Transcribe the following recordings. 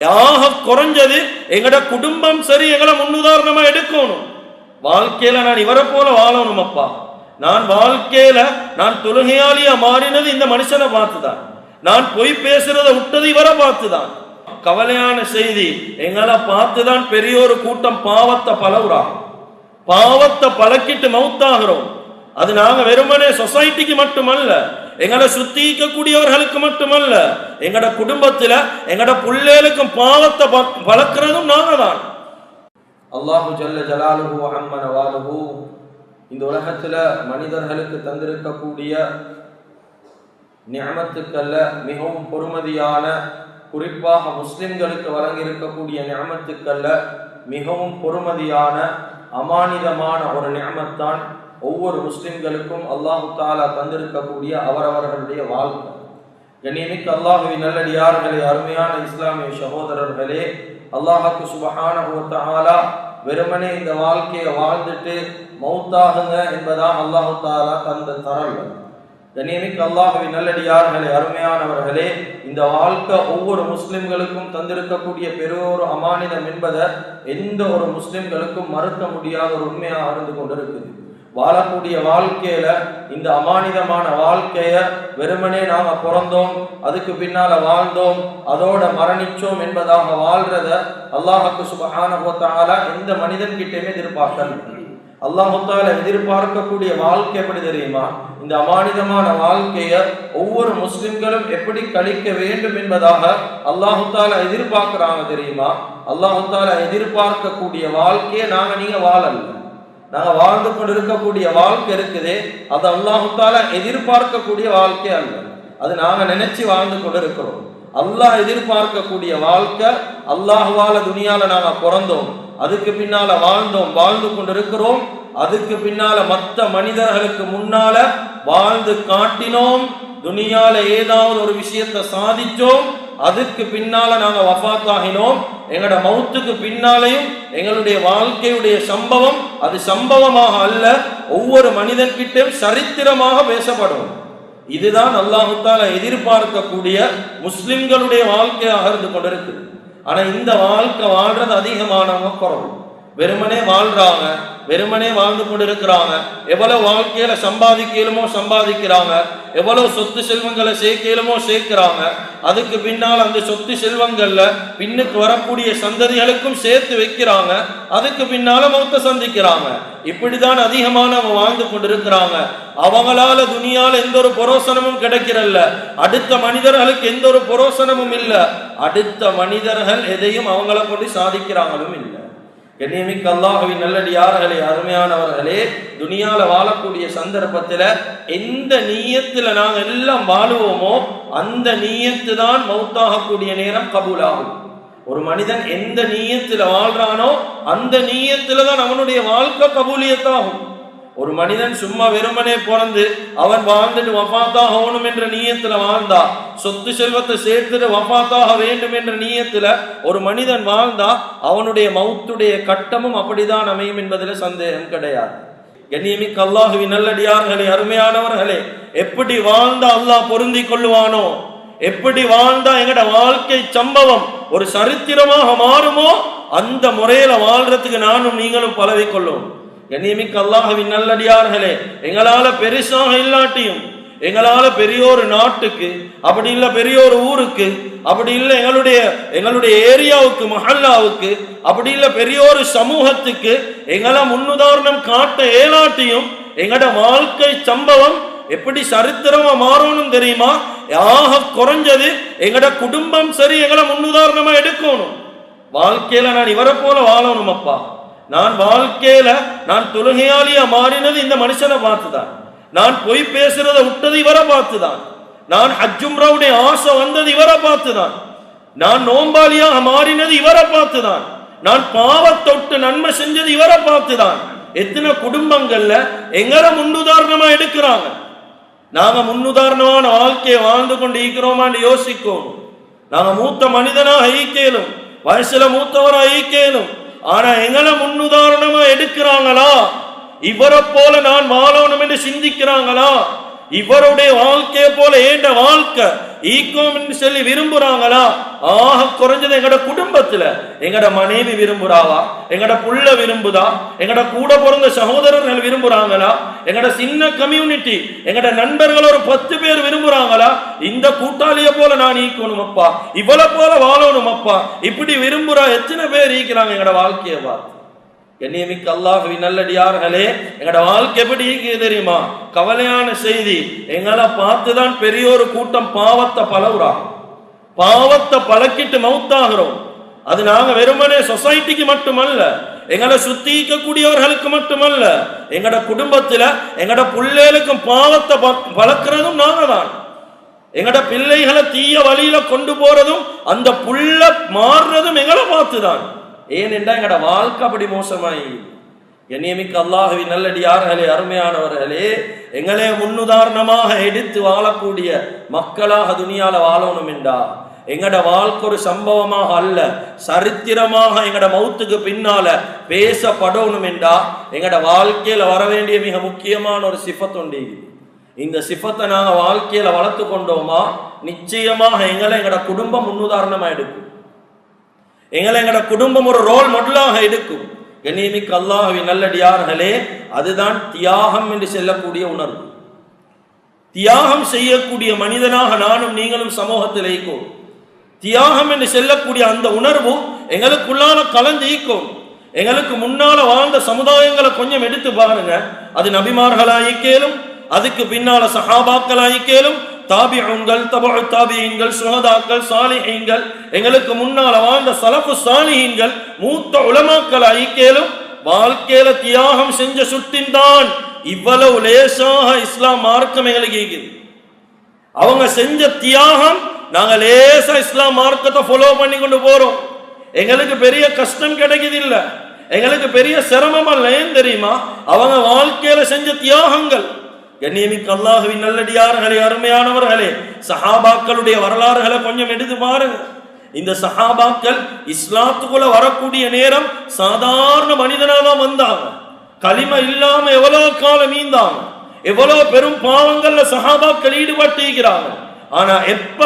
யாக குறைஞ்சது எங்கட குடும்பம் சரி எங்களை முன்னுதாரணமா எடுக்கணும் வாழ்க்கையில நான் இவரை போல வாழணும் அப்பா நான் வாழ்க்கையில நான் தொழுகையாளியா மாறினது இந்த மனுஷனை பார்த்துதான் நான் பொய் பேசுறதை விட்டது இவரை பார்த்துதான் கவலையான செய்தி எங்களை பார்த்துதான் பெரியோரு கூட்டம் பாவத்தை பலவுறாங்க பாவத்தை பழக்கிட்டு மவுத்தாகிறோம் அது நாங்க வெறுமனே சொசைட்டிக்கு மட்டுமல்ல எங்களை சுத்தி இருக்கக்கூடியவர்களுக்கு மட்டுமல்ல எங்கட குடும்பத்துல எங்கட பிள்ளைகளுக்கும் பாவத்தை வளர்க்கிறதும் நாங்க தான் அல்லாஹு ஜல்ல ஜலாலுஹு அம்மன வாலுஹு இந்த உலகத்துல மனிதர்களுக்கு தந்திருக்கக்கூடிய நியமத்துக்கல்ல மிகவும் பொறுமதியான குறிப்பாக முஸ்லிம்களுக்கு வழங்கியிருக்கக்கூடிய நியமத்துக்கல்ல மிகவும் பொறுமதியான அமானிதமான ஒரு நியமத்தான் ஒவ்வொரு முஸ்லிம்களுக்கும் அல்லாஹு தாலா தந்திருக்கக்கூடிய அவரவர்களுடைய வாழ்க்கை. கண்ணியமிக்க அல்லாஹுவின் நல்லடியார்களே அருமையான இஸ்லாமிய சகோதரர்களே அல்லாஹாக்கு சுபகான வ வெறுமனே இந்த வாழ்க்கையை வாழ்ந்துட்டு மௌத்தாகுங்க என்பதான் அல்லாஹு தாலா தந்த தரல் கண்ணியமிக்க அல்லாஹுவின் நல்லடியார்களே அருமையானவர்களே இந்த வாழ்க்கை ஒவ்வொரு முஸ்லிம்களுக்கும் தந்திருக்கக்கூடிய பெரியோரு அமானிதம் என்பதை எந்த ஒரு முஸ்லிம்களுக்கும் மறுக்க முடியாத ஒரு உண்மையாக இருந்து கொண்டிருக்குது. வாழக்கூடிய வாழ்க்கையில இந்த அமானிதமான வாழ்க்கைய வெறுமனே நாம பிறந்தோம் அதுக்கு பின்னால வாழ்ந்தோம் அதோட மரணிச்சோம் என்பதாக வாழ்றத அல்லாஹுக்கு சுபகான எந்த மனிதன் கிட்டேயுமே எதிர்பார்க்கல அல்லாஹால எதிர்பார்க்கக்கூடிய வாழ்க்கை எப்படி தெரியுமா? இந்த அமானிதமான வாழ்க்கைய ஒவ்வொரு முஸ்லிம்களும் எப்படி கழிக்க வேண்டும் என்பதாக அல்லாஹு எதிர்பார்க்கிறாங்க தெரியுமா? அல்லாஹு எதிர்பார்க்கக்கூடிய வாழ்க்கையை நாங்க நீங்க வாழல. நாங்கள் வாழ்ந்து கொண்டு இருக்கக்கூடிய வாழ்க்கை இருக்குது. அது அல்லாஹுத்தால எதிர்பார்க்கக்கூடிய வாழ்க்கை அல்ல. அது நாங்கள் நினைச்சு வாழ்ந்து கொண்டு இருக்கிறோம் அல்லாஹ் எதிர்பார்க்கக்கூடிய வாழ்க்கை அல்லாஹுவால துணியால நாங்கள் பிறந்தோம். அதுக்கு பின்னால வாழ்ந்தோம் வாழ்ந்து கொண்டிருக்கிறோம். அதுக்கு பின்னால மற்ற மனிதர்களுக்கு முன்னால வாழ்ந்து காட்டினோம். துணியால ஏதாவது ஒரு விஷயத்தை சாதிச்சோம். அதுக்கு பின்னால நாங்க வஃபாத்தாகினோம் எங்களோட மௌத்துக்கு பின்னாலையும் எங்களுடைய வாழ்க்கையுடைய சம்பவம் அது சம்பவமாக அல்ல ஒவ்வொரு மனிதன்கிட்டும் சரித்திரமாக பேசப்படும். இதுதான் அல்லாஹுத்தால எதிர்பார்க்கக்கூடிய முஸ்லிம்களுடைய வாழ்க்கையாக இருந்து கொண்டிருக்கு ஆனா இந்த வாழ்க்கை வாழ்றது அதிகமானவங்க குறவு வெறுமனே வாழ்றாங்க வெறுமனே வாழ்ந்து கொண்டிருக்கிறாங்க. எவ்வளவு வாழ்க்கையில சம்பாதிக்கலுமோ சம்பாதிக்கிறாங்க எவ்வளவு சொத்து செல்வங்களை சேர்க்கலுமோ சேர்க்கிறாங்க. அதுக்கு பின்னால் அந்த சொத்து செல்வங்கள்ல பின்னுக்கு வரக்கூடிய சந்ததிகளுக்கும் சேர்த்து வைக்கிறாங்க. அதுக்கு பின்னால மௌத்த சந்திக்கிறாங்க. இப்படிதான் அதிகமானவங்க வாழ்ந்து கொண்டிருக்கிறாங்க. அவங்களால துணியால எந்த ஒரு புரோசனமும் கிடைக்கிறல்ல. அடுத்த மனிதர்களுக்கு எந்த ஒரு புரோசனமும் இல்லை. அடுத்த மனிதர்கள் எதையும் அவங்கள கொண்டு சாதிக்கிறாங்களும் இல்லை. கண்ணியமிக்க அல்லாஹுவின் நல்லடியார்களே அருமையானவர்களே துனியால வாழக்கூடிய சந்தர்ப்பத்துல எந்த நீயத்துல நாங்க எல்லாம் வாழுவோமோ அந்த நீயத்து தான் மௌத்தாகக்கூடிய நேரம் கபூலாகும். ஒரு மனிதன் எந்த நீயத்துல வாழ்றானோ அந்த நீயத்துல தான் அவனுடைய வாழ்க்கை கபூலியத்தாகும். ஒரு மனிதன் சும்மா வெறுமனே பிறந்து அவன் வாழ்ந்துட்டு வஃபாத்தாக ஆகணும் என்ற நீயத்துல வாழ்ந்தா சொத்து செல்வத்தை சேர்த்துட்டு வஃபாத்தாக வேண்டும் என்ற நீயத்துல ஒரு மனிதன் வாழ்ந்தா அவனுடைய மௌத்துடைய கட்டமும் அப்படிதான் அமையும் என்பதில் சந்தேகம் கிடையாது. கண்ணியமிக்க அல்லாஹுவி நல்லடியார்களே அருமையானவர்களே எப்படி வாழ்ந்தா அல்லாஹ் பொருந்தி கொள்ளுவானோ எப்படி வாழ்ந்தா எங்கட வாழ்க்கை சம்பவம் ஒரு சரித்திரமாக மாறுமோ அந்த முறையில வாழ்றதுக்கு நானும் நீங்களும் பழகி கொள்ளும் கண்ணியமிக்க அல்லாஹவின் நல்லடியார்களே எங்களால பெருசாக இல்லாட்டியும் எங்களால பெரிய ஒரு நாட்டுக்கு அப்படி இல்ல பெரிய ஒரு ஊருக்கு அப்படி இல்ல எங்களுடைய எங்களுடைய ஏரியாவுக்கு மஹல்லாவுக்கு அப்படி இல்ல பெரிய ஒரு சமூகத்துக்கு எங்களை முன்னுதாரணம் காட்ட ஏலாட்டியும் எங்கட வாழ்க்கை சம்பவம் எப்படி சரித்திரமா மாறணும் தெரியுமா? யாக குறைஞ்சது எங்கட குடும்பம் சரி எங்களை முன்னுதாரணமா எடுக்கணும். வாழ்க்கையில நான் இவரை போல வாழணும் அப்பா நான் வாழ்க்கையில நான் தொழுகையாளியா மாறினது இந்த மனுஷனை பார்த்துதான். நான் பொய் பேசுறதை விட்டது இவரை பார்த்துதான். நான் ஹஜ்ஜும்ராவுடைய ஆசை வந்தது இவரை பார்த்துதான். நான் நோம்பாளியாக மாறினது இவரை பார்த்துதான். நான் பாவத்தொட்டு நன்மை செஞ்சது இவரை பார்த்துதான். எத்தனை குடும்பங்கள்ல எங்களை முன்னுதாரணமா எடுக்கிறாங்க. நாங்க முன்னுதாரணமான வாழ்க்கையை வாழ்ந்து கொண்டு இருக்கிறோமான்னு யோசிக்கணும். நாங்க மூத்த மனிதனாக ஈக்கலும் வயசுல மூத்தவராக ஈக்கலும் ஆனா எங்களை முன்னுதாரணமா எடுக்கிறாங்களா? இவரை போல நான் வாழணும் என்று சிந்திக்கிறாங்களா? இவருடைய வாழ்க்கையை போல ஏண்ட வாழ்க்கை? ஈக்கோம்னு சொல்லி விரும்புறாங்களா? ஆக குறைஞ்சது எங்கட குடும்பத்துல. எங்கட மனைவி விரும்புறாவா எங்கட புள்ள விரும்புதா? எங்கட கூட பிறந்த சகோதரர்கள் விரும்புறாங்களா? எங்கட சின்ன கம்யூனிட்டி எங்கட நண்பர்கள் ஒரு பத்து பேர் விரும்புறாங்களா? இந்த கூட்டாளிய போல நான் ஈக்கணும் அப்பா. இவளை போல வாழணும் அப்பா. இப்படி விரும்புறா எத்தனை பேர் ஈக்கிறாங்க எங்கட வாழ்க்கையை பார்த்து? கண்ணியமிக்க அல்லாஹவி நல்லடியார்களே எங்களோட வாழ்க்கை எப்படி இருக்கு தெரியுமா? கவலையான செய்தி. எங்களை பார்த்துதான் பெரிய ஒரு கூட்டம் பாவத்தை பழகுறாங்க பாவத்தை பழக்கிட்டு மவுத்தாகிறோம். அது நாங்க வெறுமனே சொசைட்டிக்கு மட்டுமல்ல எங்களை சுத்திக்கக்கூடியவர்களுக்கு மட்டுமல்ல எங்களோட குடும்பத்துல எங்களோட பிள்ளைகளுக்கும் பாவத்தை பழக்கிறதும் நாங்க தான் எங்கட பிள்ளைகளை தீய வழியில கொண்டு போறதும் அந்த புள்ள மாறுறதும் எங்களை பார்த்துதான். ஏனென்றா எங்கட வாழ்க்கை அப்படி மோசமாயி. என்னியமிக்க அல்லாஹவி நல்லடியார்களே அருமையானவர்களே எங்களே முன்னுதாரணமாக எடுத்து வாழக்கூடிய மக்களாக துணியால வாழணும் என்றா? எங்கட வாழ்க்கை ஒரு சம்பவமாக அல்ல சரித்திரமாக எங்கட மௌத்துக்கு பின்னால பேசப்படணும் என்றா? எங்கட வாழ்க்கையில வர வேண்டிய மிக முக்கியமான ஒரு சிஃபத்துண்டு இந்த சிஃபத்தை நாங்கள் வாழ்க்கையில வளர்த்து கொண்டோமா? நிச்சயமாக எங்களை எங்கட குடும்பம் முன்னுதாரணமாக எடுக்கும். எங்களை எங்கட குடும்பம் ஒரு ரோல் மாடலாக எடுக்கும். கண்ணியமிக்கு அல்லாஹ்வின் நல்லடியார்களே அதுதான் தியாகம் என்று செல்லக்கூடிய உணர்வு. தியாகம் செய்யக்கூடிய மனிதனாக நானும் நீங்களும் சமூகத்தில் ஈக்கும் தியாகம் என்று செல்லக்கூடிய அந்த உணர்வு எங்களுக்குள்ளால கலந்து ஈக்கும் எங்களுக்கு முன்னால வாழ்ந்த சமுதாயங்களை கொஞ்சம் எடுத்து பாருங்க. அது நபிமார்களாயிக்கேலும் அதுக்கு பின்னால சஹாபாக்களாயிக்கேலும் தாபியங்கள் தபு தாபியங்கள் சுகதாக்கள் சாலிஹீன்கள் எங்களுக்கு முன்னால வாழ்ந்த சலப்பு சாலிஹீன்கள் மூத்த உலமாக்கள் ஐக்கியலும் வாழ்க்கையில தியாகம் செஞ்ச சுட்டின் தான் இவ்வளவு லேசாக இஸ்லாம் மார்க்கம் எங்களுக்கு அவங்க செஞ்ச தியாகம் நாங்க லேசா இஸ்லாம் மார்க்கத்தை ஃபாலோ பண்ணி கொண்டு போறோம். எங்களுக்கு பெரிய கஷ்டம் கிடைக்குது இல்லை எங்களுக்கு பெரிய சிரமம் அல்ல ஏன் தெரியுமா? அவங்க வாழ்க்கையில செஞ்ச தியாகங்கள். கண்ணியமிக்கு அல்லாஹுவின் நல்லடியார்களே அருமையானவர்களே சஹாபாக்களுடைய வரலாறுகளை கொஞ்சம் எடுத்து பாருங்க. இந்த சஹாபாக்கள் இஸ்லாத்துக்குள்ள வரக்கூடிய நேரம் சாதாரண மனிதனா தான் வந்தாங்க. களிம இல்லாம எவ்வளவு காலம் மீந்தாங்க எவ்வளவு பெரும் பாவங்கள்ல சஹாபாக்கள் ஈடுபட்டிருக்கிறாங்க. ஆனா எப்ப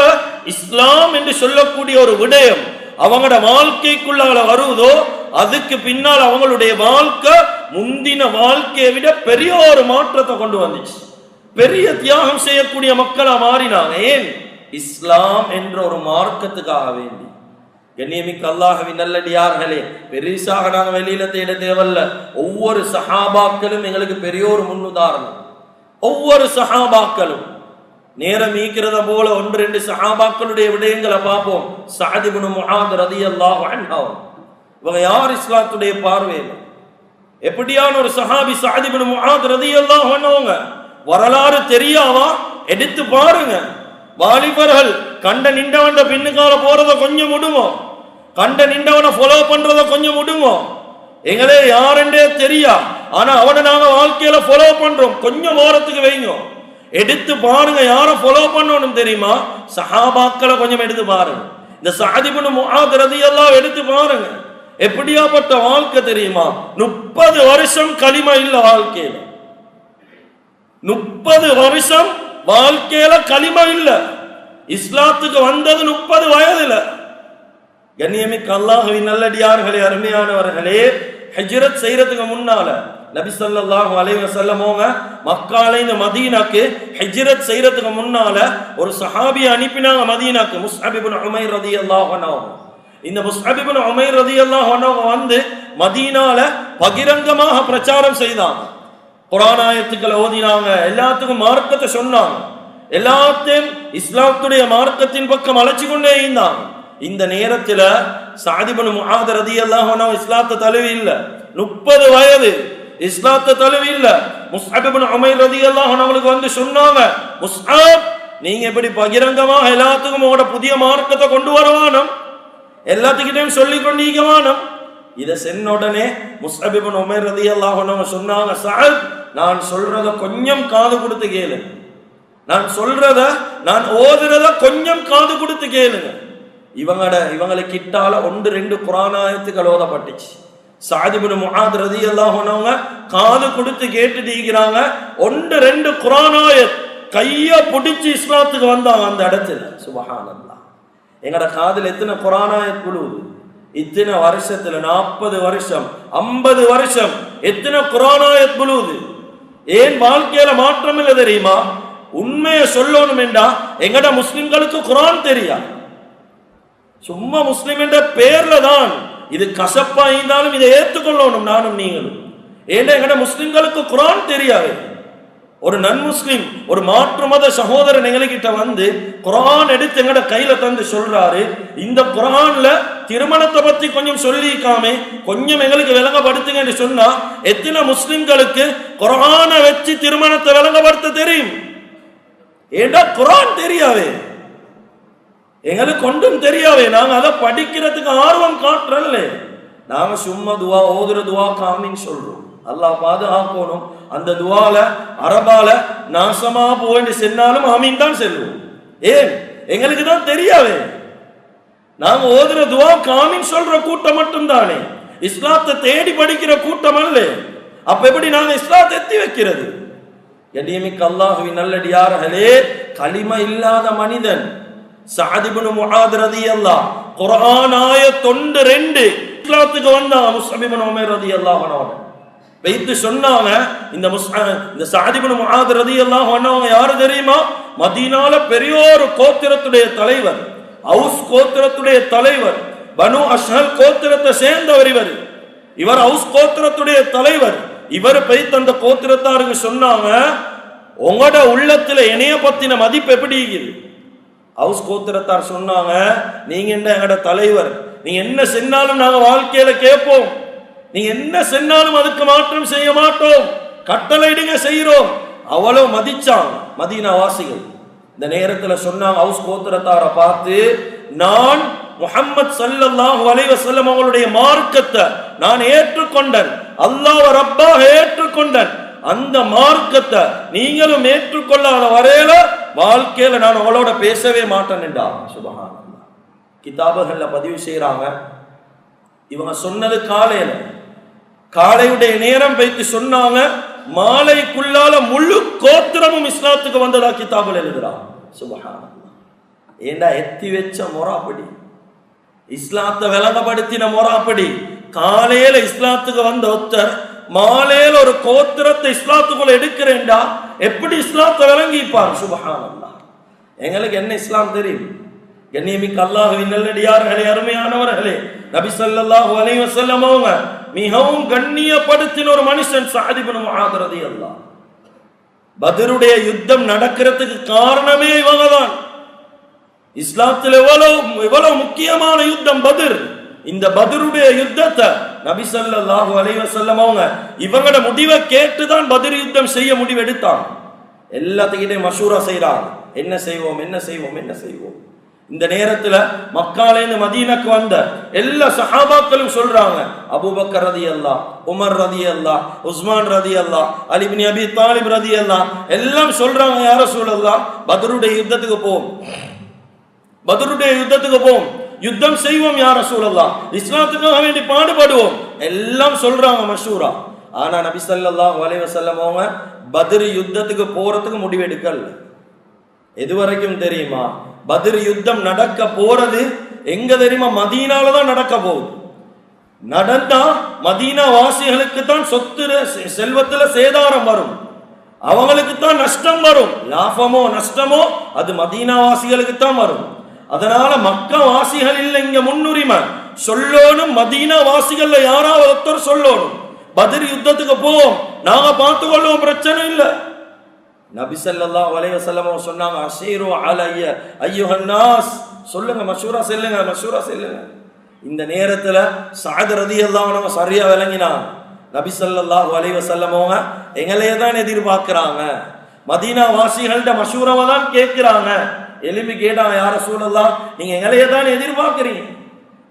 இஸ்லாம் என்று சொல்லக்கூடிய ஒரு விடயம் அவங்களோட வாழ்க்கைக்குள்ளால வருவதோ அதுக்கு பின்னால் அவங்களுடைய வாழ்க்கை முந்தின வாழ்க்கையை விட பெரிய ஒரு மாற்றத்தை கொண்டு வந்துச்சு. பெரிய தியாகம் செய்யக்கூடிய மக்களா மாறினாங்க. ஏன்? இஸ்லாம் என்ற ஒரு மார்க்கத்துக்காக வேண்டி. கண்ணியமிக்க அல்லாஹவி நல்லடியார்களே பெரிசாக நாங்கள் வெளியில தேட தேவல்ல. ஒவ்வொரு சஹாபாக்களும் எங்களுக்கு பெரிய ஒரு முன்னுதாரணம். ஒவ்வொரு சஹாபாக்களும் நேரம் ஈக்கிறத போல ஒன்று ரெண்டு சஹாபாக்களுடைய விடயங்களை பார்ப்போம். சாதிபுனு முஹாத் ரதியல்லாஹு அன்ஹு. இவங்க யார் இஸ்லாத்துடைய பார்வையில் எப்படியான ஒரு சஹாபி சாதிபுனு முஹாத் ரதியல்லாஹு அன்ஹுங்க? வரலாறு தெரியாவா எடுத்து பாருங்க. வாலிபர்கள் கண்ட நின்றவன் பின்னுக்கால போறத கொஞ்சம் விடுமோ கண்ட நின்றவனை ஃபாலோ பண்றத கொஞ்சம் விடுமோ எங்களே யாருன்றே தெரியா. ஆனா அவனை நாங்க வாழ்க்கையில ஃபாலோ பண்றோம். கொஞ்சம் ஓரத்துக்கு வைங்க. எடுத்து பாருங்க யாரை ஃபாலோ பண்ணணும் தெரியுமா? சஹாபாக்களை கொஞ்சம் எடுத்து பாருங்க. இந்த சாதிபுனு முஆத் எல்லாம் எடுத்து பாருங்க. எப்படியாப்பட்ட வாழ்க்கை தெரியுமா? முப்பது வருஷம் களிமா இல்ல வாழ்க்கையில. முப்பது வருஷம் வாழ்க்கையில களிமா இல்ல. இஸ்லாத்துக்கு வந்தது முப்பது வயதுல. கண்ணியமிக்க அல்லாஹுவின் நல்லடியார்களே அருமையானவர்களே ஹஜ்ரத் செய்யறதுக்கு முன்னால நபி ஸல்லல்லாஹு அலைஹி வஸல்லமோங்க மக்கால இந்த மதீனாக்கு ஹஜ்ரத் செய்யறதுக்கு முன்னால ஒரு சஹாபியை அனுப்பினாங்க மதீனாக்கு. முஸ்அப் இப்னு உமைர் அல்லாஹ் அன்ஹு இந்த முஸ்அப் இப்னு உமைர் ரலியல்லாஹு அன்ஹு வந்து மதீனால பகிரங்கமாக பிரச்சாரம் செய்தாங்க. புராணாயத்துக்களை ஓதினாங்க. எல்லாத்துக்கும் மார்க்கத்தை சொன்னாங்க. எல்லாத்தையும் இஸ்லாத்துடைய மார்க்கத்தின் பக்கம் அழைச்சு கொண்டே இருந்தாங்க. இந்த நேரத்துல சாதிபனு முகாத ரதி அல்லாஹ் இஸ்லாத்தை தலைவி இல்லை. முப்பது வயது இஸ்லாத்தை தழுவி இல்ல முஸ்அபிபுன் உமைர் ரதி எல்லாம் அவங்களுக்கு வந்து சொன்னாங்க முஸ்அப் நீங்க இப்படி பகிரங்கமாக எல்லாத்துக்கும் உங்களோட புதிய மார்க்கத்தை கொண்டு வரவானம் எல்லாத்துக்கிட்டையும் சொல்லி கொண்டீங்க வானம் இதை சென்ன உடனே முஸ்அபிபுன் உமைர் ரதி அல்லாஹ் சொன்னாங்க சார் நான் சொல்றத கொஞ்சம் காது கொடுத்து கேளு. நான் சொல்றத நான் ஓதுறத கொஞ்சம் காது கொடுத்து கேளுங்க. இவங்கட இவங்களை கிட்டால ஒன்று ரெண்டு புராணாயத்துக்கள் ஓதப்பட்டுச்சு. சாதிபுன் முகாத் ரதி அல்லாஹனவங்க காது கொடுத்து கேட்டுட்டு இருக்கிறாங்க ஒன்று ரெண்டு குரானாயத் கைய பிடிச்சு இஸ்லாத்துக்கு வந்தாங்க அந்த இடத்துல. சுபஹானல்லா. எங்கட காதுல எத்தனை குரானாயத் குழுவுது? இத்தனை வருஷத்துல நாற்பது வருஷம் ஐம்பது வருஷம் எத்தனை குரானாயத் குழுவுது? ஏன் வாழ்க்கையில மாற்றம் இல்லை தெரியுமா? உண்மையை சொல்லணும் என்றா எங்கட முஸ்லிம்களுக்கு குரான் தெரியா? சும்மா முஸ்லிம் என்ற பேர்ல தான் இது கசப்பா இருந்தாலும் இதை ஏற்றுக்கொள்ளணும் நானும் நீங்களும். ஏன்னா எங்கட முஸ்லிம்களுக்கு குரான் தெரியாது? ஒரு நன் முஸ்லிம் ஒரு மாற்று மத சகோதரன் எங்ககிட்ட வந்து குரான் எடுத்து எங்கட கையில தந்து சொல்றாரு இந்த குரான்ல திருமணத்தை பத்தி கொஞ்சம் சொல்லிக்காமே கொஞ்சம் எங்களுக்கு விளங்கப்படுத்துங்கன்னு சொன்னா எத்தனை முஸ்லிம்களுக்கு குரானை வச்சு திருமணத்தை விளங்கப்படுத்த தெரியும்? ஏண்டா குரான் தெரியாது? எங்களுக்கு ஒன்றும் தெரியாவே நாங்க அதை படிக்கிறதுக்கு ஆர்வம் காட்டுறல்ல. நாங்கள் சும்மா துவா ஓதுற துவா காமின்னு சொல்றோம். அல்லாஹ் பாதுகாக்கணும். அந்த துவால அரபால நாசமா போயிட்டு சென்னாலும் ஆமீன் தான் செல்வோம். ஏன்? எங்களுக்கு தான் தெரியாவே நாங்க ஓதுற துவா காமின் சொல்ற கூட்டம் மட்டும் தானே இஸ்லாத்தை தேடி படிக்கிற கூட்டம் அல்ல. அப்ப எப்படி நாங்க இஸ்லாத்தை எத்தி வைக்கிறது? எடியமிக்கு அல்லாஹுவின் நல்லடியார்களே களிம இல்லாத மனிதன் சாதிபனு முஹாத் ரதியல்லாஹ் குர்ஆன் ஆயத் தொண்டு ரெண்டு இஸ்லாத்துக்கு வந்தான் முஸ்லிபின் உமர் ரதியல்லாஹு அன்ஹு வைத்து சொன்னாங்க இந்த முஸ்அ இந்த சாதிபுனு முஹாத் ரதியல்லாஹு அன்ஹு யாரு தெரியுமா மதீனால பெரிய ஒரு கோத்திரத்துடைய தலைவர் ஹவுஸ் கோத்திரத்துடைய தலைவர் பனு அஷ்ஹல் கோத்திரத்தை சேர்ந்தவர் இவர் இவர் ஹவுஸ் கோத்திரத்துடைய தலைவர் இவர் போய் அந்த கோத்திரத்தாருக்கு சொன்னாங்க உங்களோட உள்ளத்துல இணைய பத்தின மதிப்பு எப்படி இருக்குது ஹவுஸ் கோத்திரத்தார் சொன்னாங்க நீங்க என்ன எங்கட தலைவர்? நீங்க என்ன சென்னாலும் நாங்க வாழ்க்கையில கேட்போம். நீங்க என்ன சென்னாலும் அதுக்கு மாற்றம் செய்ய மாட்டோம். கட்டளையிடுங்க செய்யறோம் அவ்வளவு மதிச்சாங்க மதீனா வாசிகள் இந்த நேரத்துல சொன்னாங்க ஹவுஸ் கோத்திரத்தாரை பார்த்து நான் முகம்மது சல்லல்லாஹு அலைஹி வஸல்லம் அவங்களுடைய மார்க்கத்தை நான் ஏற்றுக்கொண்டேன். அல்லாஹ் ரப்பாக ஏற்றுக்கொண்டேன். அந்த மார்க்கத்தை நீங்களும் ஏற்றுக்கொள்ளாத வரையில வாழ்க்கையில நான் அவளோட பேசவே மாட்டேன்டா சுபகான கிதாபுகள்ல பதிவு செய்யறாங்க இவங்க சொன்னது காலையில. காலையுடைய நேரம் வைத்து சொன்னாங்க மாலைக்குள்ளால முழு கோத்திரமும் இஸ்லாத்துக்கு வந்ததா கிதாபுல எழுதுறாங்க சுபகான ஏண்டா எத்தி வச்ச முறாப்படி இஸ்லாத்தை விளங்கப்படுத்தின முறாப்படி காலையில இஸ்லாத்துக்கு வந்த ஒருத்தர் மாலையில் ஒரு கோத்திரத்தை இஸ்லாத்துக்குள்ள எடுக்கிறேன்டா எப்படி இஸ்லாத்தை விளங்கிப்பார்? சுபஹானல்லாஹ் எங்களுக்கு என்ன இஸ்லாம் தெரியும்? கண்ணியமிக்க அல்லாஹுவின் நல்லடியார்களே அருமையானவர்களே நபி ஸல்லல்லாஹு அலைஹி வஸல்லம் அவங்க மிகவும் கண்ணியப்படுத்தின ஒரு மனுஷன் சாதிபனும் ஆகிறது அல்லா பத்ருடைய யுத்தம் நடக்கிறதுக்கு காரணமே இவங்க தான் இஸ்லாத்தில் எவ்வளவு எவ்வளவு முக்கியமான யுத்தம் பதிர் இந்த பத்ருடைய யுத்தத்தை நபி ஸல்லல்லாஹு செல்லம் அவங்க இவங்களோட முடிவை கேட்டு தான் பத்ர் யுத்தம் செய்ய முடிவு எடுத்தாங்க எல்லாத்துக்கிட்டையும் மஷூரா செய்றாங்க. என்ன செய்வோம் என்ன செய்வோம் என்ன செய்வோம்? இந்த நேரத்துல மக்காலேந்து மதீனக்கு வந்த எல்லா சஹாபாக்களும் சொல்றாங்க அபூபக்கர் ரதி அல்லா உமர் ரதி அல்லா உஸ்மான் ரதி அல்லா அலிபின் அபி தாலிப் ரதி அல்லா எல்லாம் சொல்றாங்க யார சொல்லலாம் பதருடைய யுத்தத்துக்கு போவோம். பதருடைய யுத்தத்துக்கு போவோம். யுத்தம் செய்வோம் யார சூழல்லாம் இஸ்லாத்துக்காக வேண்டி பாடுபடுவோம். எல்லாம் சொல்றாங்க மஷூரா. ஆனா நபி சல்லாஹ் வலைவ வஸல்லம் அவங்க யுத்தத்துக்கு போறதுக்கு முடிவெடுக்கல எது வரைக்கும் தெரியுமா? பத்ர் யுத்தம் நடக்க போறது எங்க தெரியுமா? மதீனால தான் நடக்க போகுது. நடந்தா மதீனா வாசிகளுக்கு தான் சொத்து செ- செல்வத்துல சேதாரம் வரும். அவங்களுக்கு தான் நஷ்டம் வரும். லாபமோ நஷ்டமோ அது மதீனா வாசிகளுக்கு தான் வரும். அதனால மக்கா வாசிகள் இல்லை இங்க முன்னுரிமை. சொல்லணும் மதீனா வாசிகள்ல யாராவது ஒருத்தர் சொல்லணும். பதிர் யுத்தத்துக்கு போவோம். நாங்க பார்த்து கொள்வோம் பிரச்சனை இல்லை. நபி ஸல்லல்லாஹு செல்லமோ வஸல்லம் சொன்னாங்க அசீரோ அலைய அய்யுஹன் நாஸ். சொல்லுங்க மசூரா செல்லுங்க மசூரா செல்லுங்க. இந்த நேரத்துல சாத் எல்லாம் நம்ம சரியா விளங்கினான் நபி ஸல்லல்லாஹு செல்லமோங்க எங்களையே தான் எதிர்பார்க்கிறாங்க. மதீனா வாசிகள்கிட்ட மஷூராவை தான் கேட்கிறாங்க. எலும்பி கேட்டான் யார சூழல்லாம் நீங்க எங்களையே தானே எதிர்பார்க்கறீங்க?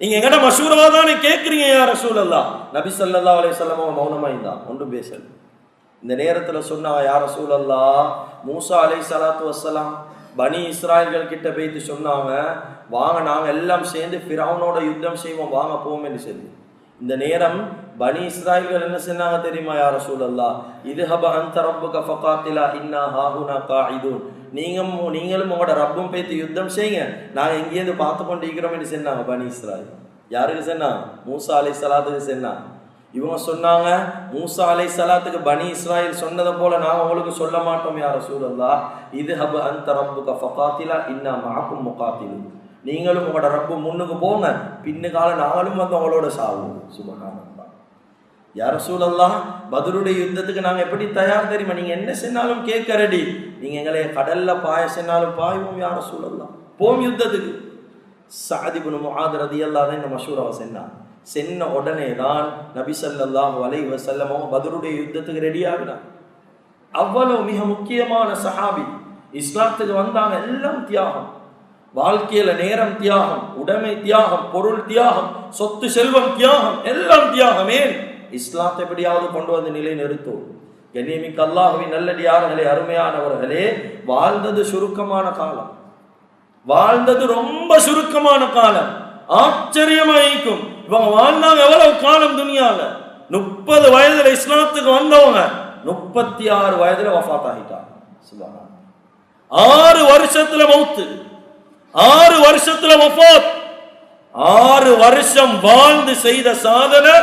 நீங்க எங்கட மஷூராவா தானே கேட்கறீங்க யார சூழல்லா நபி சல்லா அலைஹி வஸல்லம் மௌனமா இருந்தான் ஒன்றும் பேசல. இந்த நேரத்தில் சொன்னா யார சூழல்லா மூசா அலை சலாத்து வசலாம் பனி இஸ்ராயல்கள் கிட்ட போயிட்டு சொன்னாங்க வாங்க நாங்க எல்லாம் சேர்ந்து ஃபிரௌனோட யுத்தம் செய்வோம் வாங்க போவோம் என்று சொல்லி. இந்த நேரம் பனி இஸ்ராயல்கள் என்ன சொன்னாங்க தெரியுமா யார சூழல்லா இது ஹப அந்த ரப்பு கஃபகாத்திலா இன்னா ஹாஹுனா கா காயிதூன். நீங்கள் நீங்களும் உங்களோட ரப்பும் பேத்து யுத்தம் செய்யுங்க. நாங்கள் இங்கேருந்து பார்த்து கொண்டு இருக்கிறோம்னு சொன்னாங்க பனி இஸ்ராய் யாருக்கு சொன்னாங்க மூசா அலை சலாத்துக்கு சொன்னாங்க இவங்க சொன்னாங்க மூசா அலை சலாத்துக்கு பனி இஸ்ராயில் சொன்னதை போல நான் உங்களுக்கு சொல்ல மாட்டோம் யார சூழல்லா இது ஹபு அந்த ரப்புக ஃபகாத்திலா இன்னா மாக்கும் முகாத்திலு நீங்களும் உங்களோட ரப்பு முன்னுக்கு போங்க. பின்னுக்கால நாங்களும் வந்து அவங்களோட சாவு சுபகாரம் யார சூழல்லாம் பதிலுடைய யுத்தத்துக்கு நாங்கள் எப்படி தயார் தெரியுமா? நீங்கள் என்ன சென்னாலும் கேட்க ரெடி நீங்கள் எங்களை கடலில் பாய சென்னாலும் பாய்வோம் யார சூழல்லாம் போம் யுத்தத்துக்கு. சாதிபுன் முஹாத் ரதியல்லாஹு தான் இந்த மஷூராவை சென்னான். சென்ன உடனே தான் நபி ஸல்லல்லாஹு அலைஹி வஸல்லம் அவங்க பதருடைய யுத்தத்துக்கு ரெடி ஆகினான். அவ்வளவு மிக முக்கியமான சஹாபி. இஸ்லாத்துக்கு வந்தாங்க எல்லாம் தியாகம். வாழ்க்கையில நேரம் தியாகம் உடைமை தியாகம் பொருள் தியாகம் சொத்து செல்வம் தியாகம் எல்லாம் தியாகமே. ஏன் இஸ்லாத்தை எப்படியாவது கொண்டு வந்து நிலை நிறுத்தும் கண்ணியமிக்க அல்லாஹுவின் நல்லடியார்களே அருமையானவர்களே வாழ்ந்தது சுருக்கமான காலம். வாழ்ந்தது ரொம்ப சுருக்கமான காலம். ஆச்சரியமாயிக்கும் இவங்க வாழ்ந்தாங்க எவ்வளவு காலம் துணியால? முப்பது வயதுல இஸ்லாத்துக்கு வந்தவங்க முப்பத்தி ஆறு வயதுல வஃத் ஆகிட்டாங்க ஆறு வருஷத்துல மௌத்து. ஆறு வருஷத்துல வஃபாத் ஆறு வருஷம் வாழ்ந்து செய்த சாதனை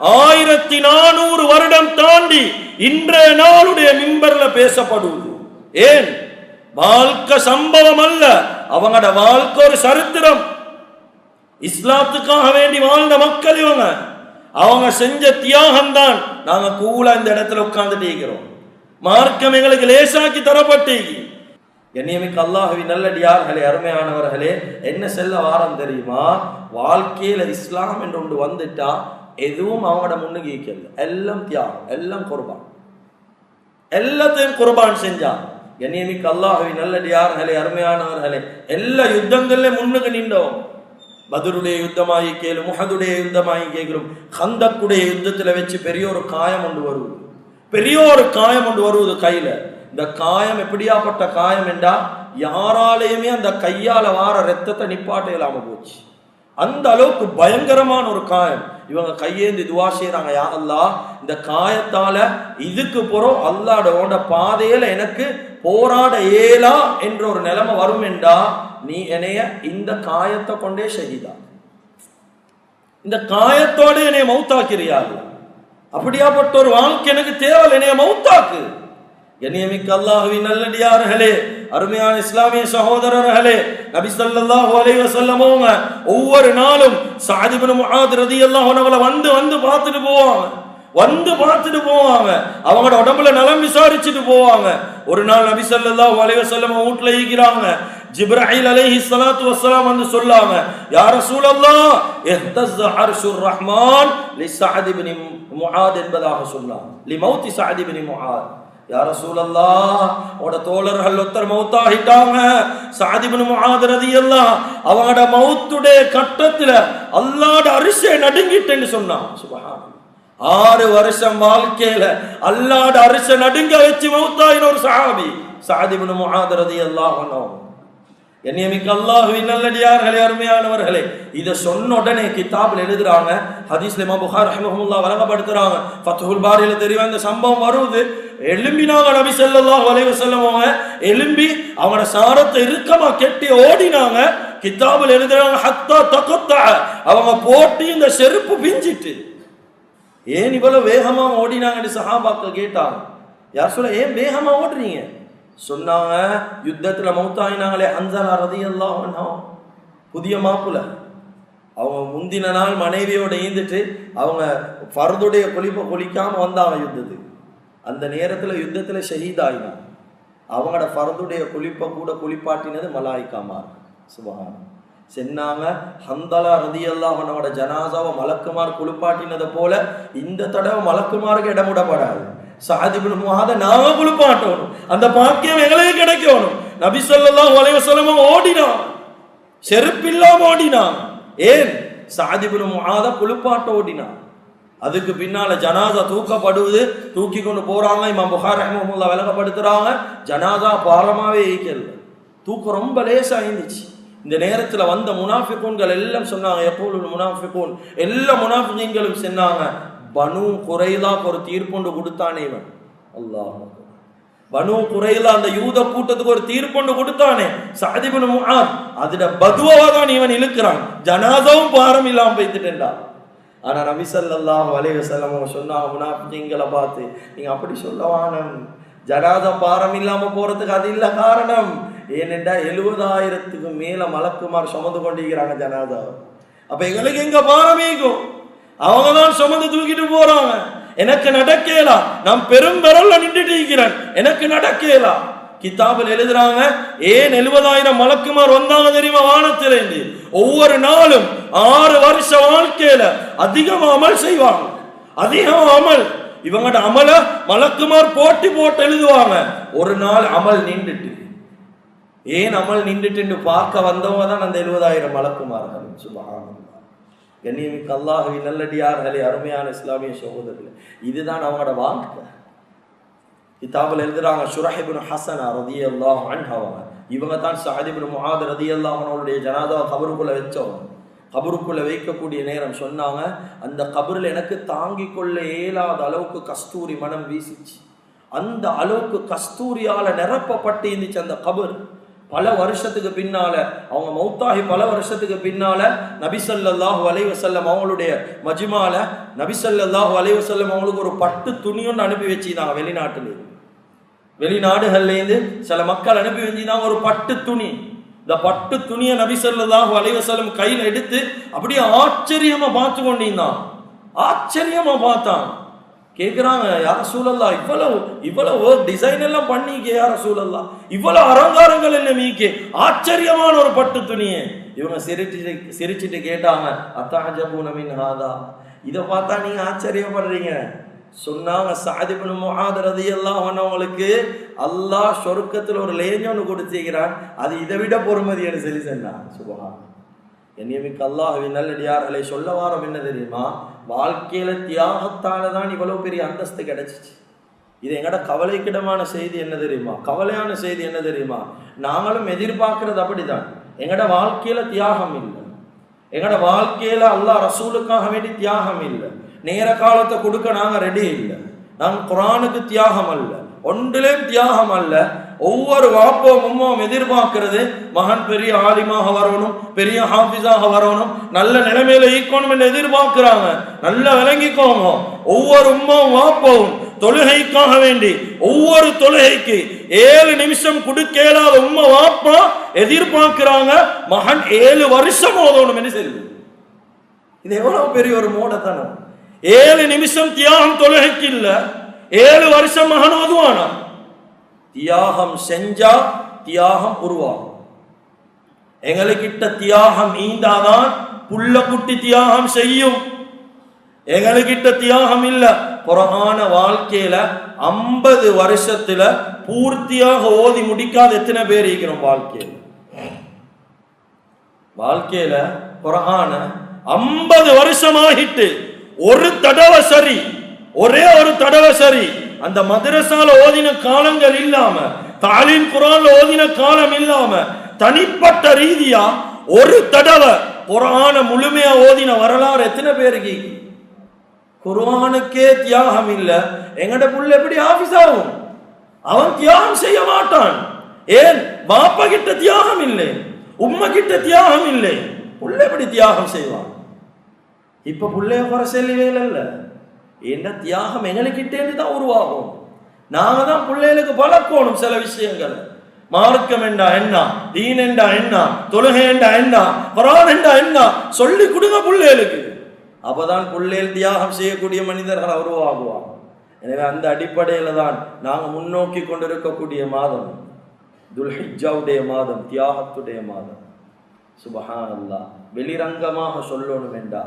ஆயிரத்தி நானூறு வருடம் தாண்டி இன்றைய நாளுடைய மிம்பர்ல பேசப்படுவது. ஏன்? வாழ்க்கை சம்பவம் அல்ல. அவங்களோட வாழ்க்கை ஒரு சரித்திரம். இஸ்லாத்துக்காக வேண்டி வாழ்ந்த மக்கள் இவங்க. அவங்க செஞ்ச தியாகம் தான் நாங்க கூலா இந்த இடத்துல உட்கார்ந்துட்டு இருக்கிறோம். மார்க்கம் எங்களுக்கு லேசாக்கி தரப்பட்டு என்னையமைக்கு அல்லாஹவி நல்லடியார்களே அருமையானவர்களே என்ன செல்ல வாரம் தெரியுமா? வாழ்க்கையில இஸ்லாம் என்று ஒன்று வந்துட்டா எதுவும் அவங்களோட முன்னுக்கு ஈக்கல எல்லாம் தியாகம் எல்லாம் குர்பான் எல்லாத்தையும் குர்பான் செஞ்சான் என்னையமிக்க அல்லாஹுவின் நல்லடியார்களே அருமையானவர்களே எல்லா யுத்தங்கள்ல முன்னுக்கு நின்றோம் பதருடைய யுத்தமாகி கேளும் முகதுடைய யுத்தமாகி கேட்கிறோம் ஹந்தக்குடைய யுத்தத்துல வச்சு பெரிய ஒரு காயம் ஒன்று வருவது பெரிய ஒரு காயம் ஒன்று வருவது கையில இந்த காயம் எப்படியாப்பட்ட காயம் என்றா யாராலையுமே அந்த கையால வார ரத்தத்தை நிப்பாட்ட இல்லாம போச்சு அந்த அளவுக்கு பயங்கரமான ஒரு காயம். இவங்க கையேந்து இதுவா செய்யறாங்க யா அல்லாஹ் இந்த காயத்தால இதுக்கு போறோம் அல்லாடோட பாதையில எனக்கு போராட இயலா என்ற ஒரு நிலைமை வரும் என்றா நீ என்னைய இந்த காயத்தை கொண்டே செய்தா. இந்த காயத்தோட என்னைய மௌத்தாக்கிறியா அப்படியாப்பட்ட ஒரு வாழ்க்கை எனக்கு தேவை என்னைய மௌத்தாக்கு. கண்ணியமிக்க அல்லாஹுவின் நல்லடியார்களே அருமையான இஸ்லாமிய சகோதரர்களே நபி ஸல்லல்லாஹு அலைஹி வஸல்லம் அவங்க ஒவ்வொரு நாளும் சஅத் இப்னு முஆத் ரலியல்லாஹு அன்ஹு வந்து வந்து பார்த்துட்டு போவாங்க. வந்து பார்த்துட்டு போவாங்க. அவங்களோட உடம்புல நலம் விசாரிச்சுட்டு போவாங்க. ஒரு நாள் நபி ஸல்லல்லாஹு அலைஹி வஸல்லம் வீட்ல ஈக்கிறாங்க ஜிப்ராஹில் அலைஹி ஸலாத்து வஸ்ஸலாம் வந்து சொல்லாங்க யா ரசூலல்லாஹ் இஹ்தஸ் அர்ஷுர் ரஹ்மான் லி சஅத் இப்னு முஆத் என்பதாக சொன்னாங்க. லி மௌத்தி சஅத் இப்னு முஆத். யார சூழல்லா உட தோழர்கள் ஒருத்தர் மௌத்தாகிட்டாங்க. சாதிபின் முஆத் எல்லாம் அவங்களோட மௌத்துடைய கட்டத்துல அல்லாட அரிசை நடுங்கிட்டேன்னு சொன்னான். சுபஹான் ஆறு வருஷம் வாழ்க்கையில அல்லாட அரிசை நடுங்க வச்சு மௌத்தாயின ஒரு சஹாபி சாதிபின் முஆத் எல்லாம் என்னையமிக்க அல்லாஹுவின் நல்லடியார்களே அருமையானவர்களே இதை சொன்ன உடனே கிதாபில் எழுதுறாங்க ஹதீஸ் லிமா புகார் ரஹ்மஹுல்லா வழங்கப்படுத்துறாங்க. ஃபத்ஹுல் பாரியில் தெரியும் இந்த சம்பவம் வருது. எலும்பினாங்க நபி ஸல்லல்லாஹு அலைஹி செல்லவங்க எலும்பி அவனோட சாரத்தை இறுக்கமா கெட்டி ஓடினாங்க. கிதாபில் எழுதுறாங்க ஹத்தா தக்கத்தா அவங்க போட்டு இந்த செருப்பு பிஞ்சிட்டு. ஏன் இவ்வளவு வேகமா ஓடினாங்கன்னு சஹாபாக்கள் கேட்டாங்க. யார் சொல்ல ஏன் வேகமா ஓடுறீங்க? சொன்னாங்க யுத்தத்தில் மௌத்தாயினாங்களே அஞ்சலா ரதி அன்ஹா. புதிய மாப்புல அவங்க முந்தின நாள் மனைவியோட ஈந்துட்டு அவங்க ஃபர்துடைய குளிப்பை கொலிக்காமல் வந்தாங்க யுத்தத்துக்கு. அந்த நேரத்தில் யுத்தத்தில் ஷஹீதாயினாங்க அவங்களோட ஃபர்துடைய குளிப்பை கூட குளிப்பாட்டினது மலாய்க்காமார் சுபஹான் சென்னாங்க ஹந்தலா ரதியெல்லாம் அவனோட ஜனாசாவை மலக்குமார் குளிப்பாட்டினதை போல இந்த தடவை மலக்குமாருக்கு இடம் விடப்படாது முகாத நாம குளிப்பாட்டணும் அந்த பாக்கியம் எங்களுக்கு கிடைக்கணும். நபி சொல்லலாம் உலக சொல்லமும் ஓடினான். செருப்பில்லாம ஓடினான். ஏன்? சாதிபின் முகாத குளிப்பாட்ட ஓடினான். அதுக்கு பின்னால ஜனாதா தூக்கப்படுவது தூக்கி கொண்டு போறாங்க. இமாம் புகார் ரஹ்மஹுல்லா விலகப்படுத்துறாங்க ஜனாதா பாரமாவே ஈக்கல தூக்கம் ரொம்ப லேசா இருந்துச்சு இந்த நேரத்தில் வந்த முனாஃபிகூன்கள் எல்லாம் சொன்னாங்க எப்போது முனாஃபிகூன். எல்லா முனாஃபிகீன்களும் சொன்னாங்க பனு குறைலாக்கு ஒரு தீர்ப்புண்டு கொடுத்தானே இவன். அல்லாஹ். பனு குறையில அந்த யூத கூட்டத்துக்கு ஒரு தீர்ப்புண்டு கொடுத்தானே. சாதிபனும் அதுல அதுட பதுவாக தான் இவன் இழுக்கிறான். ஜனாதாவும் பாரம் இல்லாம போய்த்துட்டேன்டா. ஆனா நபி ஸல்லல்லாஹு அலைஹி வஸல்லம் அவங்க சொன்னாங்க பார்த்து நீங்க அப்படி சொல்ல வானம். ஜனாதா பாரம் இல்லாம போறதுக்கு அது இல்ல காரணம். ஏனென்றா எழுபதாயிரத்துக்கு மேல மலக்குமார் சுமந்து கொண்டிருக்கிறாங்க ஜனாதா அப்ப எங்களுக்கு எங்க பாரமேக்கும்? அவங்க தான் சுமந்து தூக்கிட்டு போறாங்க. எனக்கு நடக்கலா. நான் பெரும் பெறல்ல நின்றுட்டு இருக்கிறேன். எனக்கு நடக்கலா. கிதாபில் எழுதுறாங்க ஏன் எழுபதாயிரம் மலக்குமார் வந்தாங்க தெரியுமா வானத்திலிருந்து ஒவ்வொரு நாளும் ஆறு வருஷ வாழ்க்கையில அதிகமா அமல் செய்வாங்க. அதிகம் அமல். இவங்கட அமல மலக்குமார் போட்டி போட்டு எழுதுவாங்க. ஒரு நாள் அமல் நின்றுட்டு. ஏன் அமல் நின்றுட்டு பார்க்க வந்தவங்க தான் அந்த எழுபதாயிரம் மலக்குமார்கள்? சுபாங்க கண்ணியமிக்க அல்லாஹவி நல்லடியார்களே அருமையான இஸ்லாமிய சகோதரர்களே இதுதான் அவங்களோட வாழ்க்கை. கிதாபில் எழுதுறாங்க சுரஹிபின் ஹசனா ரதி அல்லாஹ் அவங்க இவங்க தான் சாதிபின் முஹாத் ரதி அல்லாஹனுடைய ஜனாதா கபருக்குள்ள வச்சவங்க. கபருக்குள்ள வைக்கக்கூடிய நேரம் சொன்னாங்க அந்த கபரில் எனக்கு தாங்கிக் கொள்ள இயலாத அளவுக்கு கஸ்தூரி மனம் வீசிச்சு. அந்த அளவுக்கு கஸ்தூரியால் நிரப்பப்பட்டு இருந்துச்சு அந்த கபர். பல வருஷத்துக்கு பின்னால அவங்க மௌத்தாகி பல வருஷத்துக்கு பின்னால நபிசல்லாஹு அலைவசல்லம் அவங்களுடைய மஜிமால நபிசல்லாஹு அலைவசல்லம் அவங்களுக்கு ஒரு பட்டு துணியொன்று அனுப்பி வச்சிருந்தாங்க வெளிநாட்டுல வெளிநாடுகள்லேருந்து சில மக்கள் அனுப்பி வச்சிருந்தாங்க ஒரு பட்டு துணி. இந்த பட்டு துணியை நபிசல்லாஹு அலைவசல்லம் கையில் எடுத்து அப்படியே ஆச்சரியமா பார்த்து கொண்டிருந்தான். ஆச்சரியமா பார்த்தான். கேட்குறாங்க யார சூழல்லா இவ்வளவு இவ்வளவு டிசைன் எல்லாம் பண்ணிக்க யார சூழல்லா இவ்வளவு அலங்காரங்கள் என்ன மீக்கே? ஆச்சரியமான ஒரு பட்டு துணியே. இவங்க சிரிச்சுட்டு சிரிச்சுட்டு கேட்டாங்க அத்தாஜபூனமின் ஹாதா? இதை பார்த்தா நீங்க ஆச்சரியப்படுறீங்க. சொன்னாங்க சாதிபனு முஹாத் ரதியெல்லாம் அவனவங்களுக்கு அல்லாஹ் சொருக்கத்தில் ஒரு லேஞ்சு ஒன்று கொடுத்துக்கிறான் அது இதை விட பொறுமதின்னு சொல்லி சொன்னான். சுபஹான் என்னையமிக்கு அல்லாஹுவின் நல்லடியார்களை சொல்ல வாரம் என்ன தெரியுமா? வாழ்க்கையில் தியாகத்தால தான் இவ்வளோ பெரிய அந்தஸ்து கிடைச்சிச்சு. இது எங்கட கவலைக்கிடமான செய்தி என்ன தெரியுமா? கவலையான செய்தி என்ன தெரியுமா? நாங்களும் எதிர்பார்க்கறது அப்படிதான். எங்கட வாழ்க்கையில தியாகம் இல்லை. எங்கட வாழ்க்கையில அல்லாஹ் ரசூலுக்காக வேண்டி தியாகம் இல்லை. நேர காலத்தை கொடுக்க நாங்கள் ரெடி இல்லை. நாங்கள் குரானுக்கு தியாகம் அல்ல. ஒன்றிலேயும் தியாகம் அல்ல. ஒவ்வொரு வாப்போம் உம்மாவும் எதிர்பார்க்கிறது. மகன் பெரிய ஆலிமாக வரணும் பெரிய ஹாஃபிஸாக வரணும். நல்ல நிலைமையில ஈக்கணும் என்று எதிர்பார்க்கிறாங்க. நல்லா விளங்கிக்கோங்க. ஒவ்வொரு உம்மாவும் வாப்போவும் தொழுகைக்காக வேண்டி ஒவ்வொரு தொழுகைக்கு ஏழு நிமிஷம் கொடுக்கலாத உம்மா வாப்பா எதிர்பார்க்கிறாங்க. மகன் ஏழு வருஷம் ஓதணும் என்று சொல்லி. இது எவ்வளவு பெரிய ஒரு மூடத்தனம். ஏழு நிமிஷம் தியாகம் தொழுகைக்கு இல்லை. ஏழு வருஷம் மகன் ஓதுவானா? தியாகம் செஞ்சா தியாகம் உருவாகும். எங்களுக்கிட்ட தியாகம் ஈந்தாதான் புள்ள குட்டி தியாகம் செய்யும். எங்களுக்கிட்ட தியாகம் இல்ல. புறமான வாழ்க்கையில ஐம்பது வருஷத்துல பூர்த்தியாக ஓதி முடிக்காத எத்தனை பேர் இருக்கிறோம் வாழ்க்கையில்? வாழ்க்கையில குரான ஐம்பது வருஷம் ஆகிட்டு ஒரு தடவை சரி ஒரே ஒரு தடவை சரி அந்த மதரசால ஓதின காலங்கள் இல்லாம தாலின் குரான்ல ஓதின காலம் இல்லாம தனிப்பட்ட ரீதியா ஒரு தடவை குரான முழுமையா ஓதின வரலாறு எத்தனை பேருக்கு? குர்ஆனுக்கே தியாகம் இல்ல. எங்கட புள்ள எப்படி ஆபீஸ் ஆகும்? அவன் தியாகம் செய்ய மாட்டான். ஏன்? பாப்பா கிட்ட தியாகம் இல்லை. உம்மை கிட்ட தியாகம் இல்லை. புள்ள எப்படி தியாகம் செய்வான்? இப்ப புள்ளைய குறை செல்லவே இல்லை என்ன தியாகம் எங்களுக்கிட்டேருந்து தான் உருவாகும். நாங்கள் தான் பிள்ளைகளுக்கு வளர்க்கணும் சில விஷயங்கள். மார்க்கம் என்றா என்ன? தீன் என்றா என்ன? தொழுகை என்றா என்ன? வரான் என்றா என்ன? சொல்லி கொடுங்க பிள்ளைகளுக்கு. அப்பதான் பிள்ளைகள் தியாகம் செய்யக்கூடிய மனிதர்கள் உருவாகுவாங்க. எனவே அந்த அடிப்படையில தான் நாங்கள் முன்னோக்கி கொண்டிருக்கக்கூடிய மாதம். துல்ஹிஜாவுடைய மாதம் தியாகத்துடைய மாதம். சுபஹான் அல்லாஹ் வெளிரங்கமாக சொல்லணும் என்றா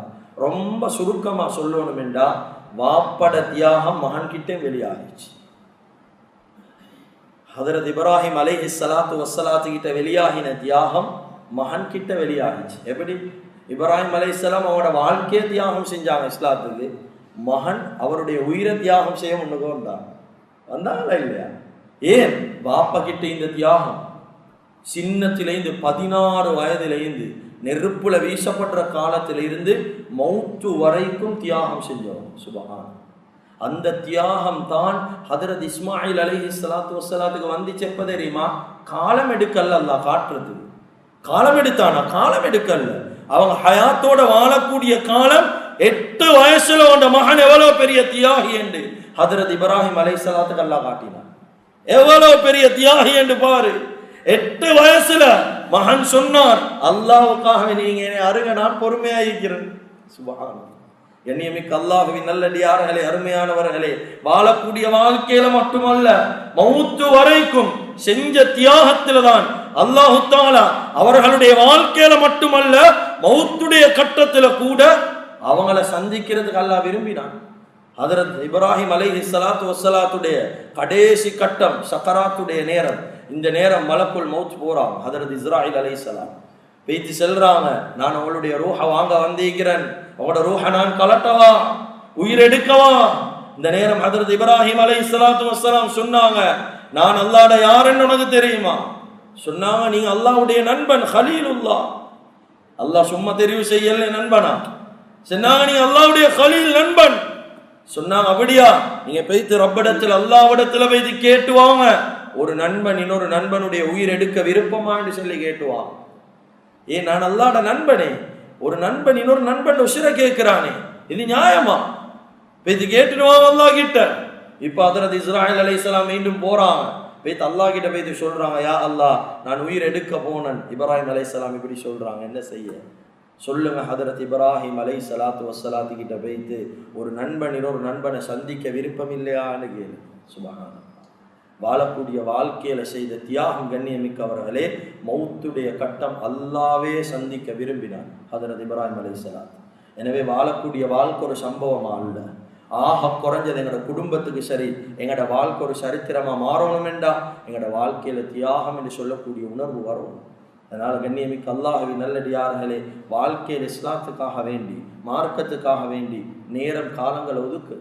ரொம்ப சுருக்கமாக சொல்லணும் என்றா வாப்பட தியாகம் மகன் கிட்டே வெளியாகிச்சு. ஹதரத் இப்ராஹிம் அலைஹி ஸலாத்து வஸ்ஸலாத்து கிட்ட வெளியாகின தியாகம் மகன் கிட்ட வெளியாகிச்சு. எப்படி? இப்ராஹிம் அலைஹிஸ்ஸலாம் அவனோட வாழ்க்கையை தியாகம் செஞ்சாங்க இஸ்லாத்துக்கு. மகன் அவருடைய உயிரை தியாகம் செய்ய முன்னுக்கு வந்தாங்க வந்தாங்களா இல்லையா? ஏன்? பாப்பா கிட்ட இந்த தியாகம் சின்னத்திலேந்து பதினாறு வயதிலேந்து நெருப்புல வீசப்படுற காலத்தில இருந்து மௌத்து வரைக்கும் தியாகம் செஞ்சோம். சுபகான் அந்த தியாகம் தான் ஹதரத் இஸ்மாயில் அலி இஸ்லாத்து வஸ்ஸலாத்துக்கு வந்து செப்ப தெரியுமா? காலம் எடுக்கல்ல அல்லாஹ் காட்டுறது. காலம் எடுத்தானா? காலம் எடுக்கல்ல. அவங்க ஹயாத்தோட வாழக்கூடிய காலம் எட்டு வயசுல உண்ட மகன் எவ்வளவு பெரிய தியாகி என்று ஹதரத் இப்ராஹிம் அலை சலாத்துக்கு அல்லா காட்டினான். எவ்வளவு பெரிய தியாகி என்று பாரு. எட்டு வயசுல மகன் சொன்னார். அல்லாவுக்காகவே நீங்க என்னை அருக நான் பொறுமையா இருக்கிறேன் சுபஹான் எண்ணியமிக்க அல்லாஹுவின் நல்லடியார்களே அருமையானவர்களே வாழக்கூடிய வாழ்க்கையில மட்டுமல்ல மௌத்து வரைக்கும் செஞ்ச தியாகத்தில தான் அல்லாஹு தாலா அவர்களுடைய வாழ்க்கையில மட்டுமல்ல மௌத்துடைய கட்டத்துல கூட அவங்கள சந்திக்கிறதுக்கு அல்லாஹ் விரும்பினான். ஹதரத் இப்ராஹிம் அலை ஸலாத்து வஸ்ஸலாத்துடைய கடைசி கட்டம் சக்கராத்துடைய நேரம். இந்த நேரம் மலக்குள் மௌத் போகிறான் ஹதரத் இஸ்ராயில் அலைஹிஸ்ஸலாம் பேத்தி செல்றாங்க நான் அவளுடைய ரூஹ வாங்க வந்திருக்கிறேன். அவளோட ரூஹ நான் கலட்டவா? உயிரெடுக்கவா இந்த நேரம் ஹதரத் இப்ராஹிம் அலை இஸ்லாத்து வசலாம் சொன்னாங்க நான் அல்லாட யாருன்னு உனக்கு தெரியுமா? சொன்னாங்க நீங்க அல்லாவுடைய நண்பன் ஹலீலுல்லா அல்லாஹ் சும்மா தெரிவு செய்யல நண்பனா? சொன்னாங்க நீ அல்லாவுடைய ஹலீல் நண்பன். சொன்னாங்க அப்படியா? நீங்க போய்த்து ரப்பிடத்தில் அல்லாவிடத்துல போய்த்து கேட்டு வாங்க. ஒரு நண்பன் இன்னொரு நண்பனுடைய உயிர் எடுக்க விருப்பமான்னு சொல்லி கேட்டுவா ஏ நான் அல்லாட நண்பனே. ஒரு நண்பன் இன்னொரு நண்பன் உசிர கேட்கிறானே. இது நியாயமா? போய்த்து கேட்டுடுவான் அல்லாஹ் கிட்ட இப்ப அதரது இஸ்ராயல் அலைஹிஸ்ஸலாம் மீண்டும் போறான் போய்த்து அல்லாஹ் கிட்ட போய்த்து சொல்றாங்க யா அல்லாஹ் நான் உயிர் எடுக்க போனேன். இப்ராஹிம் அலைசலாம் இப்படி சொல்றாங்க என்ன செய்ய? சொல்லுங்க ஹதரத் இப்ராஹிம் அலை சலாத்து வசலாத்து கிட்ட போய்த்து ஒரு நண்பன் இன்னொரு நண்பனை சந்திக்க விருப்பம் இல்லையான்னு கேளு. சுபகானம் வாழக்கூடிய வாழ்க்கையில செய்த தியாகம் கண்ணியமிக்கவர்களே மௌத்துடைய கட்டம் அல்லாவே சந்திக்க விரும்பினான் ஹதரத் இப்ராஹிம் அலை எனவே வாழக்கூடிய வாழ்க்கை ஒரு சம்பவமா அல்ல. ஆக குறைஞ்சது எங்களோட குடும்பத்துக்கு சரி எங்களோட வாழ்க்கை ஒரு சரித்திரமா மாறணுமெண்டா எங்களோட வாழ்க்கையில தியாகம் என்று சொல்லக்கூடிய உணர்வு வரும். அதனால் கண்ணியமிக்க அல்லாஹவி நல்லடியார்களே வாழ்க்கையில் இஸ்லாத்துக்காக வேண்டி மார்க்கத்துக்காக வேண்டி நேரம் காலங்களை ஒதுக்கு.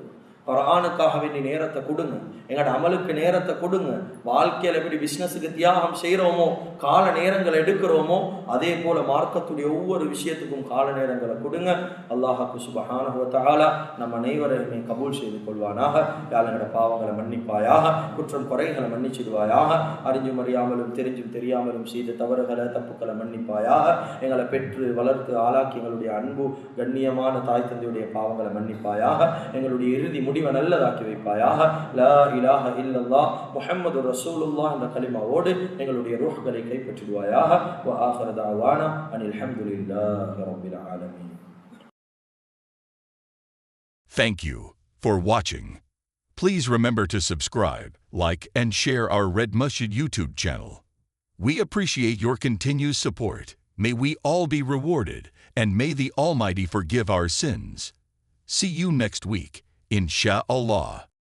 குரானுக்காக வேண்டி நேரத்தை கொடுங்க. எங்களோட அமலுக்கு நேரத்தை கொடுங்க. வாழ்க்கையில் எப்படி பிஸ்னஸுக்கு தியாகம் செய்கிறோமோ கால நேரங்களை எடுக்கிறோமோ அதே போல் மார்க்கத்துடைய ஒவ்வொரு விஷயத்துக்கும் கால நேரங்களை கொடுங்க. அல்லாஹாக்கு சுபஹானஹுவத்தாலா நம்ம அனைவரையுமே கபூல் செய்து கொள்வானாக. யாழங்களோட பாவங்களை மன்னிப்பாயாக குற்றம் குறைகளை மன்னிச்சிடுவாயாக அறிஞ்சும் அறியாமலும் தெரிஞ்சும் தெரியாமலும் செய்த தவறுகளை தப்புக்களை மன்னிப்பாயாக. எங்களை பெற்று வளர்த்து ஆளாக்கி எங்களுடைய அன்பு கண்ணியமான தாய் தந்தையுடைய பாவங்களை மன்னிப்பாயாக. எங்களுடைய இறுதி முடிவை நல்லதாக்கி வைப்பாயாக. லாரி இலாஹ இல்லல்லாஹ் முஹம்மது ரசூலுல்லாஹ் என்ற கலிமாவோடு எங்களுடைய ரூஹ்களை கைப்பற்றிடுவாயாக வ ஆஹிர தஅவானா அனில் ஹம்துலில்லாஹி ரப்பில் ஆலமீன் Thank you for watching. Please remember to subscribe, like, and share our Red Masjid YouTube channel. We appreciate your continued support. May we all be rewarded, and may the Almighty forgive our sins. See you next week, insha'Allah.